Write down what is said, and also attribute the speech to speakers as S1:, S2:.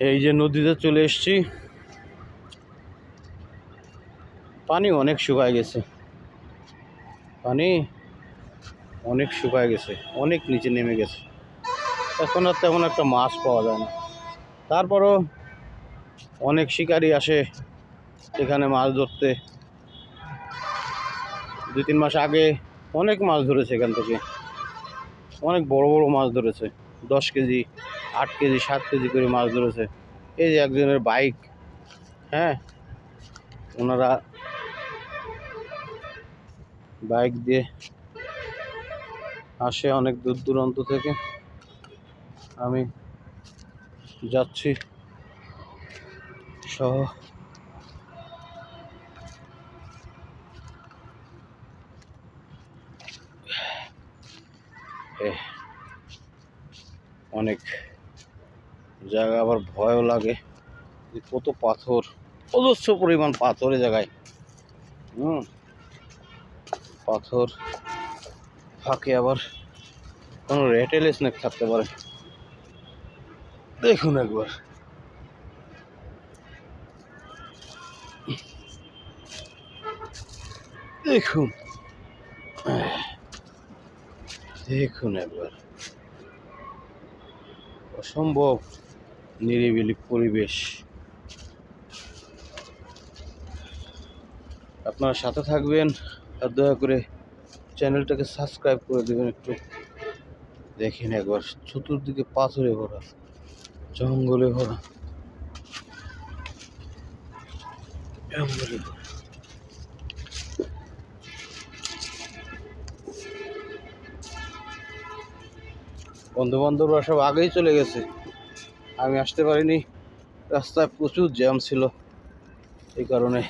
S1: এই যে নদীতে চলে এসেছি। পানি অনেক শুকায় গেছে। পানি অনেক শুকায় গেছে, অনেক নিচে নেমে গেছে। এখন আর তেমন একটা মাছ পাওয়া যায় না। তারপরও অনেক শিকারি আসে এখানে মাছ ধরতে। দুই তিন মাস আগে অনেক মাছ ধরেছে এখান থেকে। অনেক বড় বড় মাছ ধরেছে। দশ কেজি আট কেজি সাত কেজি করে মাছ ধরেছে। এই যে একজনের বাইক হ্যাঁ? ওনারা বাইক দিয়ে আসে অনেক দূর দূরান্ত থেকে। আমি যাচ্ছি সহ। এ, অনেক জায়গা আবার ভয়ও লাগে। যে কত পাথর, অজস্র পরিমাণ পাথর এই জায়গায়। হুম, পাথর ফাঁকে আবার কোনো রেটেল স্নেক থাকতে পারে। দেখুন একবার। দেখুন। দেখুন একবার। অসম্ভব নিরিবিলি পরিবেশ। আপনারা সাথে থাকবেন আর দয়া করে চ্যানেলটাকে সাবস্ক্রাইব করে দেবেন একটু। দেখেন একবার, চতুর্দিকে পাথরে ভরা, জঙ্গলে ভরা। জঙ্গলে ভরা। বন্ধু বান্ধবরা সব আগেই চলে গেছে। আমি আসতে পারিনি। রাস্তায় প্রচুর জ্যাম ছিল। এই কারণে